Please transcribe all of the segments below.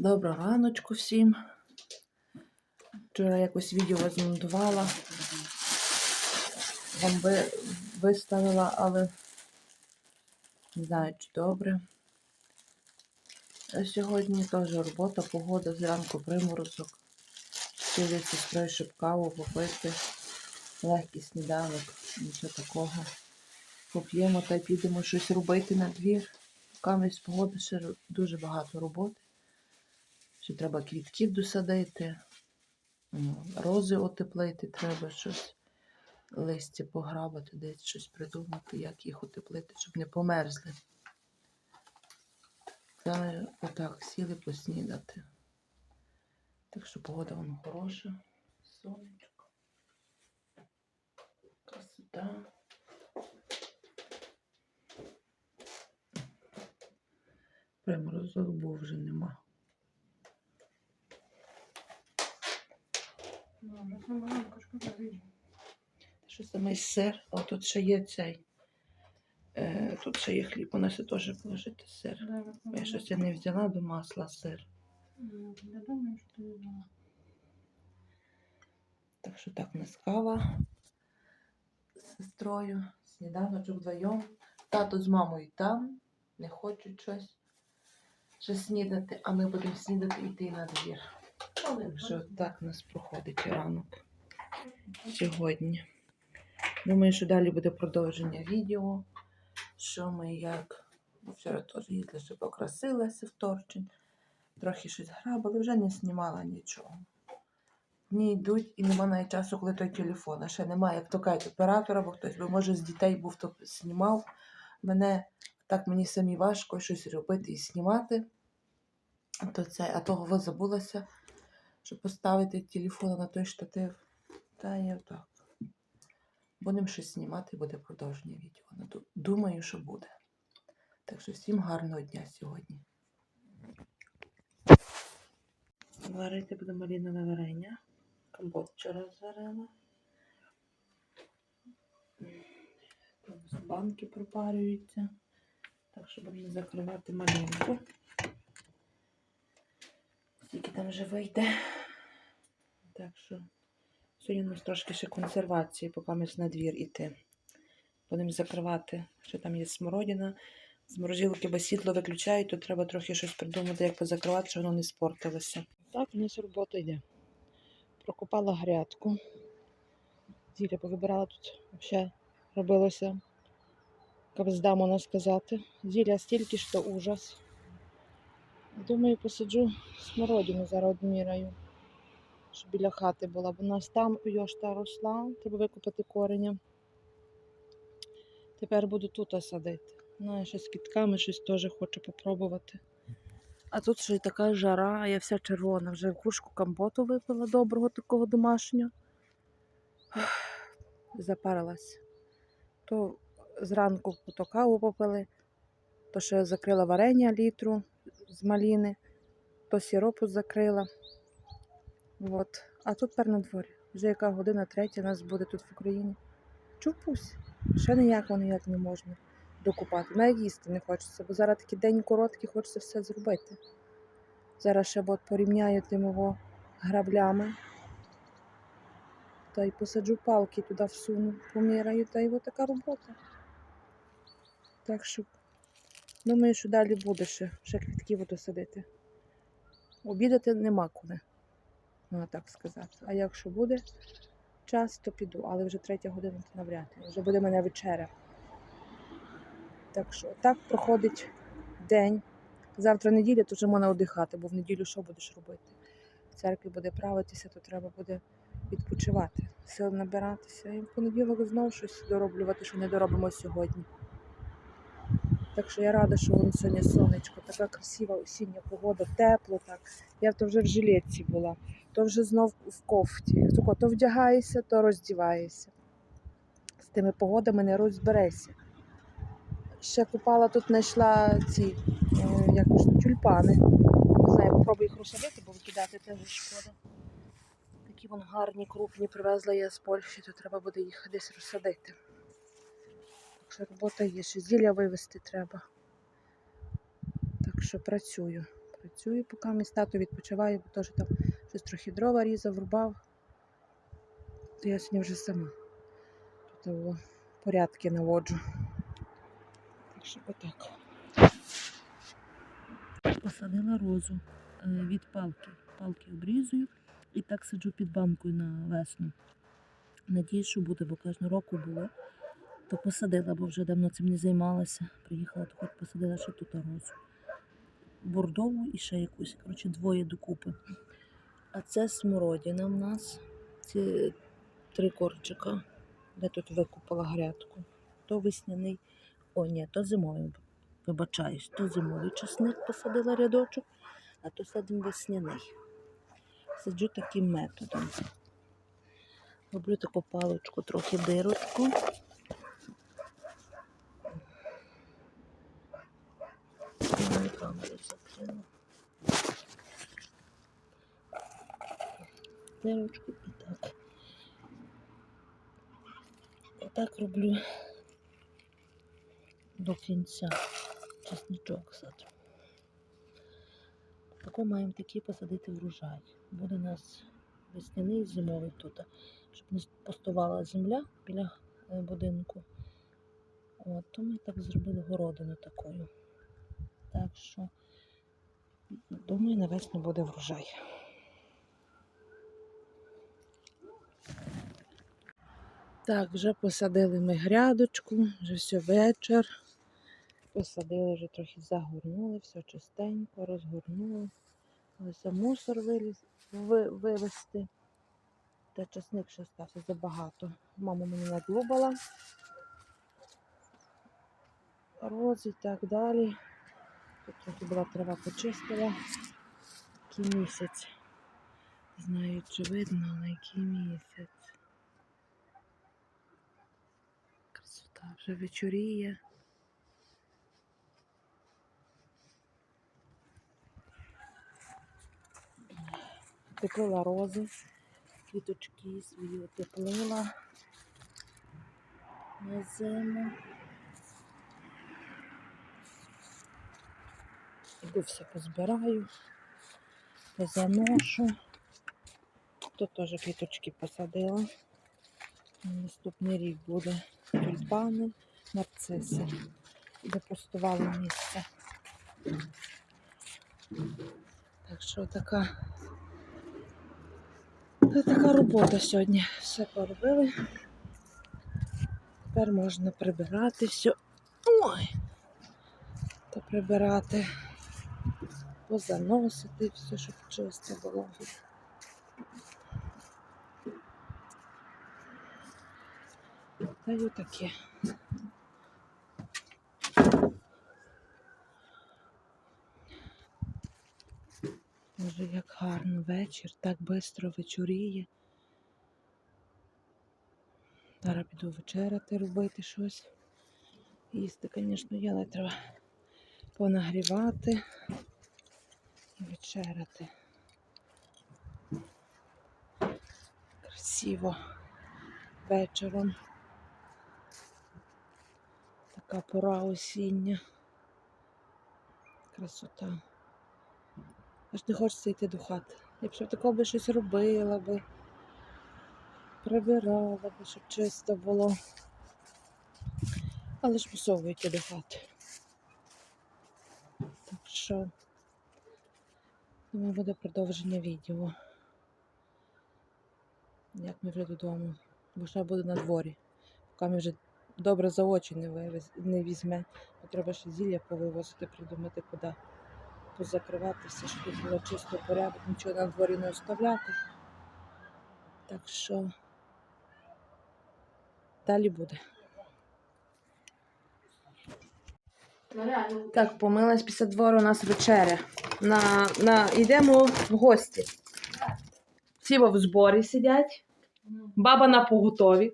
Доброго раночку всім. Вчора якось відео змонтувала, вам ви, виставила, але не знаю, чи добре. А сьогодні теж робота, погода, зранку приморозок. Сіли з щоб каву попити. Легкий сніданок, нічого такого. Поп'ємо та й підемо щось робити на двір. Кам'ясь погода ще дуже багато роботи. Ще треба квітків досадити, рози утеплити треба щось, листя пограбати, десь щось придумати, як їх утеплити, щоб не померзли. Та отак сіли поснідати. Так що погода вона хороша, сонечко. Красота. Приморозок був вже нема. Що саме сир, а тут ще є цей. Е, тут ще є хліб, у ще теж положити сир. Я щось я не взяла до масла сир. Я думаю, що ти взяла. Так що так нас кава з сестрою, сніданочок вдвоєм. Тато з мамою там, не хочуть щось ще снідати, а ми будемо снідати і йти на двір. Що так у нас проходить ранок сьогодні. Думаю, що далі буде продовження відео. Що ми як. Бо Вчора теж їздили, що покрасилася вторчин. Трохи щось грабили, вже не знімала нічого. Дні йдуть і нема навіть часу, коли той телефон. А ще немає, як то кажуть, оператора, бо хтось би, може, з дітей був, то знімав. Мене так мені самі важко щось робити і знімати. То це, а того забулася, щоб поставити телефон на той штатив. Та я так. Будемо щось знімати, буде продовження відео. Ну, Думаю, що буде. Так що всім гарного дня сьогодні. Варити буду малінове варення. Компот вчора зварила. Банки пропарюються. Так що будемо закривати малинку. Там вже вийде. Так що сьогодні у нас трошки ще консервації, поки ми на двір іти. Будемо закривати. Ще там є смородина. З морозилки, бо світло виключають, то треба трохи щось придумати, як позакривати, щоб воно не спортилося. Так, у нас робота йде. Прокопала грядку. Зіля повибирала тут взагалі робилося. Кабзда, можна сказати. Зілля стільки, що ужас. Думаю, посаджу смородину зараз одміряю, щоб біля хати була. Бо у нас там йошта росла, треба викопати кореня. Тепер буду тут садити. Ну, ще з кітками щось теж хочу попробувати. А тут ще й така жара, я вся червона. Вже кружку компоту випила доброго такого домашнього. Запарилась. То зранку каву попили, то ще закрила варення літру з маліни, то сіропу закрила. От. А тут тепер на дворі. Вже яка година третя нас буде тут в Україні. Чупусь. Ще ніяк ніяк не можна докупати. Навіть їсти не хочеться, бо зараз такий день короткий, хочеться все зробити. Зараз ще от порівняю тим його граблями. Та й посаджу палки туди всуну, поміряю, та й така робота. Так що думаю, що далі буде ще, ще квітків буду садити. Обідати нема коли, можна так сказати. А якщо буде час, то піду, але вже третя година то навряд. Вже буде мене вечеря. Так що так проходить день. Завтра неділя, то вже можна одихати, бо в неділю що будеш робити? В церкві буде правитися, то треба буде відпочивати, сил набиратися. І в понеділок знову щось дороблювати, що не доробимо сьогодні. Так що я рада, що воно сьогодні сонечко, така красива осіння погода, тепло так. Я то вже в жилетці була, то вже знов в кофті. Тако, то вдягаєшся, то роздіваєшся. З тими погодами не розберешся. Ще купала тут знайшла ці е, як ж, тюльпани. Не знаю, попробую їх розсадити, бо викидати теж шкода. Такі вон гарні, крупні привезла я з Польщі, то треба буде їх десь розсадити. Так робота є, ще зілля вивезти треба. Так що працюю. працюю, поки мій тато відпочиває, бо теж там щось трохи дрова різав, рубав. То я сьогодні вже сама. Тут порядки наводжу. Так що отак. Посадила розу е, від палки. Палки обрізую і так сиджу під банкою на весну. Надіюсь, що буде, бо кожного року було. То посадила, бо вже давно цим не займалася. Приїхала, то хоч посадила ще тут розу. Бордову і ще якусь. Коротше, двоє докупи. А це смородина в нас. Ці три корчика, де тут викупила грядку. То весняний, о, ні, то зимовий. Вибачаюсь, то зимовий часник посадила рядочок, а то садимо весняний. Саджу таким методом. Роблю таку паличку, трохи дирочку. Ой, камеру закрила. Дирочку і так. Отак роблю до кінця. Чесничок саджу. Тако маємо такі посадити врожай. Буде у нас весняний зимовий тут, щоб не пустувала земля біля е, будинку. От, то ми так зробили городину такою. Так що, думаю, на весну буде врожай. Так, вже посадили ми грядочку, вже все вечір. Посадили, вже трохи загорнули, все чистенько, розгорнули. Ось мусор виліз, ви, вивезти. Та часник ще стався забагато. Мама мені надлубала. Роз і так далі. Тут була трава почистила. Який місяць. Знаю, чи видно, але який місяць. Красота вже вечоріє. Утеплила рози, квіточки свої утеплила на зиму. Іду все позбираю, позаношу. Тут теж квіточки посадила. Наступний рік буде тюльпани, нарциси. Запустували місце. Так що така, така робота сьогодні. Все поробили. Тепер можна прибирати все. Ой! Та прибирати, позаносити все, щоб чисто було. Та й отаке. Боже, як гарно вечір, так швидко вечоріє. Зараз піду вечеряти, робити щось. Їсти, звісно, є, але треба понагрівати вечеряти. Красиво вечором. Така пора осіння. Красота. Аж не хочеться йти до хати. Я б такого би щось робила би, прибирала би, щоб чисто було. Але ж мусово йти до хати. Так що, думаю, буде продовження відео. Як ми вже додому. Бо ще буде на дворі. Поки вже добре за очі не, вивез, не візьме. Бо треба ще зілля повивозити, придумати куди. Позакривати все, щоб було чисто порядок, нічого на дворі не оставляти. Так що далі буде. Так, помилась після двору у нас вечеря. На, на, йдемо в гості. Всі в зборі сидять. Баба на поготові.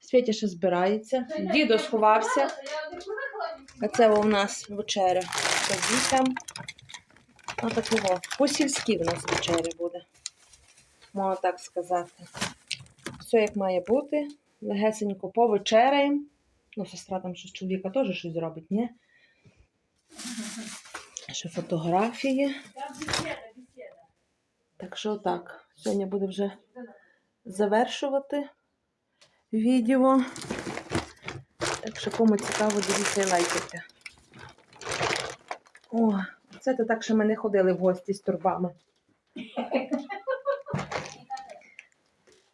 Світя ще збирається. Дідо сховався. А це у нас вечеря. Це дітям. Отакого. По-сільськи в нас вечеря буде. Можна так сказати. Все як має бути. Легесенько повечеряємо. Ну, сестра там щось чоловіка теж щось зробить, ні? Ще фотографії. Так що так. Сьогодні буде вже завершувати відео. Так що кому цікаво, дивіться і лайкайте. О, це то так, що ми не ходили в гості з турбами.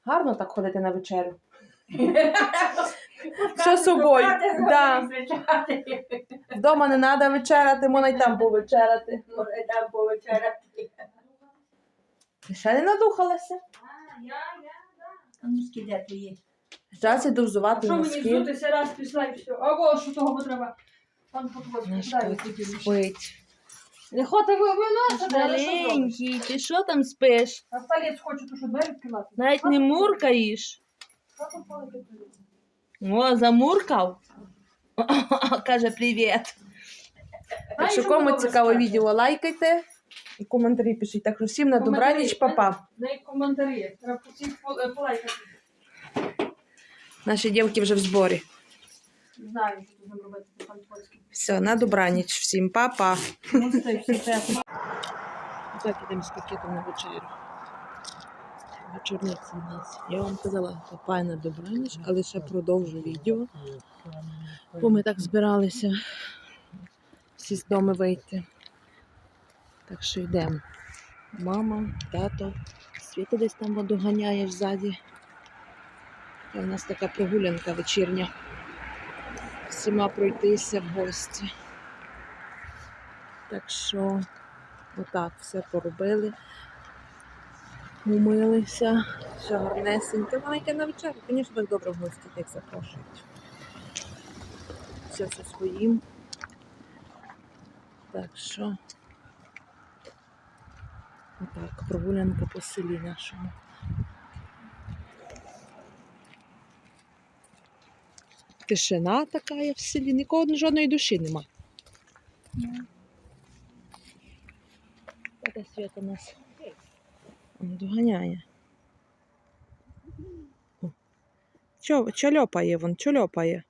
Гарно так ходити на вечерю. Все собою. Да. Вдома не треба вечеряти, можна й там повечеряти. Може там повечеряти. Ти ще не надухалася? А ну скиде ти є. Зараз іду взувати Що мені носки. взутися раз пішла і все. Або що того треба. Там. Наш Дай кот спить. Не хоти ви виносити, але що зробиш? Маленький, ти що там спиш? А сталець хоче, то що двері відкривати. Навіть не муркаєш. Що там палити? О, замуркав. Каже привіт. Так що що кому цікаво відео, лайкайте і коментарі пишіть. Так що всім на добраніч, папа. Дай коментарі. Треба е, полайкати. Наші дівки вже в зборі. Не знаю, що робити. Все, на добраніч всім, папа. Ну, все, все. Так, ідемо з пакетом на вечерю. Вечорниця у нас. Я вам казала, папа на добраніч, але ще продовжу відео. Бо ми так збиралися всі з дому вийти. Так що йдемо. Мама, тато, Світа десь там воду ганяє ззаді. І у нас така прогулянка вечірня. Всіма пройтися в гості. Так що отак все поробили. Умилися, все гарнесеньке. Маленьке на вечерю. Звісно, так добре в гості так запрошують. Все все своїм. Так що отак, прогулянка по селі нашому. Тишина така є в селі, нікого жодної душі нема. Така свята нас доганяє. О. Чо, чольопає вон, чольопає.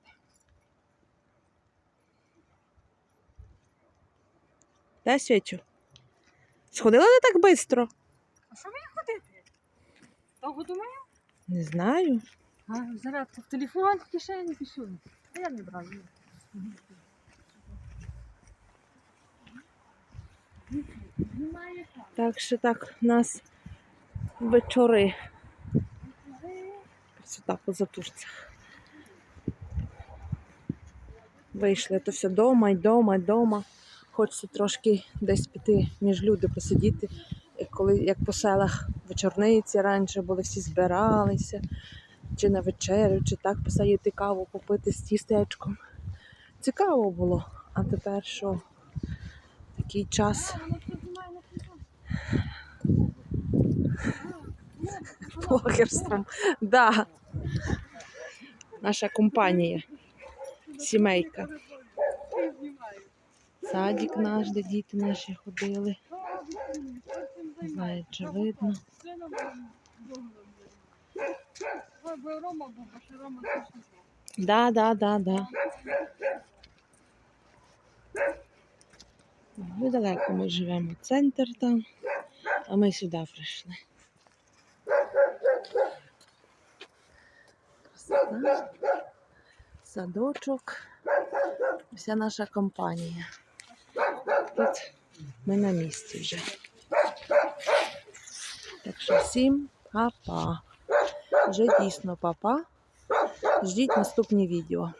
Да, Світю? Сходила не так швидко? А що мені ходити? Довго думаю? Не знаю. А, зарядку в телефон, в кишені пишу. Я не брав. ні. Так що так у нас вечори. Красота по затурцях. Вийшли то все дома, й дома, й дома. Хочеться трошки десь піти між люди посидіти. Як коли як по селах вечорниці раніше були, всі збиралися, чи на вечерю, чи так посидіти каву, попити з тістечком. Цікаво було. А тепер що? Такий час. Блогерством. Да. Наша компанія. Сімейка. Садик наш, де діти наші ходили. Не знаю, чи видно. Да, да, да, да. Недалеко ми живемо. Центр там, а ми сюди прийшли. Садочок. Вся наша компанія. Тут ми на місці вже. Так що всім па-па. Вже дійсно па-па. Ждіть наступні відео.